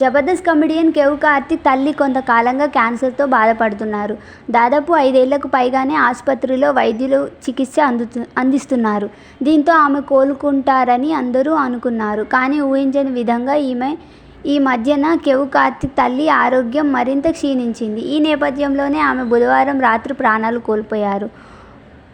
Jabardasth comedian cave Karthik తల్లి కొంతకాలంగా క్యాన్సర్తో బాధపడుతున్నారు. దాదాపు ఐదేళ్ళకు పైగానే ఆసుపత్రిలో వైద్యులు చికిత్స అందుతు అందిస్తున్నారు. దీంతో ఆమె కోలుకుంటారని అందరూ అనుకున్నారు. కానీ ఊహించని విధంగా ఈమె ఈ మధ్యన కేవ్ కార్తిక్ తల్లి ఆరోగ్యం మరింత క్షీణించింది. ఈ నేపథ్యంలోనే ఆమె బుధవారం రాత్రి ప్రాణాలు కోల్పోయారు.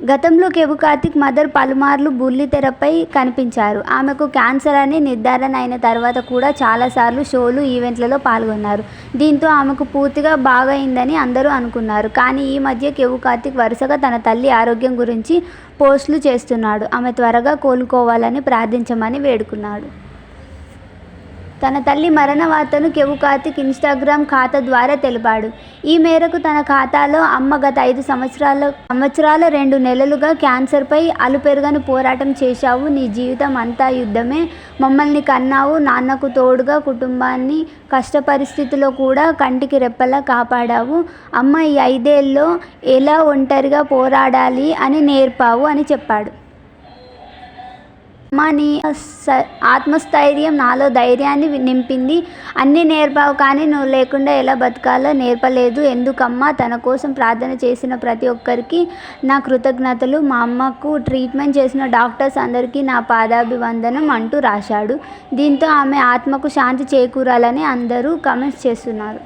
గతంలో కెవు కార్తిక్ మదర్ పలుమార్లు బుల్లితెరపై కనిపించారు. ఆమెకు క్యాన్సర్ అని నిర్ధారణ అయిన తర్వాత కూడా చాలాసార్లు షోలు, ఈవెంట్లలో పాల్గొన్నారు. దీంతో ఆమెకు పూర్తిగా బాగైందని అందరూ అనుకున్నారు. కానీ ఈ మధ్య కెవు కార్తిక్ వరుసగా తన తల్లి ఆరోగ్యం గురించి పోస్టులు చేస్తున్నాడు. ఆమె త్వరగా కోలుకోవాలని ప్రార్థించమని వేడుకున్నాడు. తన తల్లి మరణ వార్తను కెవ్వు కార్తిక్ ఇన్స్టాగ్రామ్ ఖాతా ద్వారా తెలిపాడు. ఈ మేరకు తన ఖాతాలో అమ్మ గత ఐదు సంవత్సరాల రెండు నెలలుగా క్యాన్సర్పై అలుపెరుగని పోరాటం చేశావు. నీ జీవితం అంతా యుద్ధమే. మమ్మల్ని కన్నావు. నాన్నకు తోడుగా కుటుంబాన్ని కష్టపరిస్థితిలో కూడా కంటికి రెప్పలా కాపాడావు. అమ్మ ఈ ఐదేళ్ళలో ఎలా ఒంటరిగా పోరాడాలి అని నేర్పావు అని చెప్పాడు. అమ్మా ఆత్మస్థైర్యం నాలో ధైర్యాన్ని నింపింది. అన్నీ నేర్పావు కానీ నువ్వు లేకుండా ఎలా బతకాలో నేర్పలేదు ఎందుకమ్మా తన కోసం ప్రార్థన చేసిన ప్రతి ఒక్కరికి నా కృతజ్ఞతలు. మా అమ్మకు ట్రీట్మెంట్ చేసిన డాక్టర్స్ అందరికీ నా పాదాభివందనం అంటూ రాశాడు. దీంతో ఆమె ఆత్మకు శాంతి చేకూరాలని అందరూ కమెంట్స్ చేస్తున్నారు.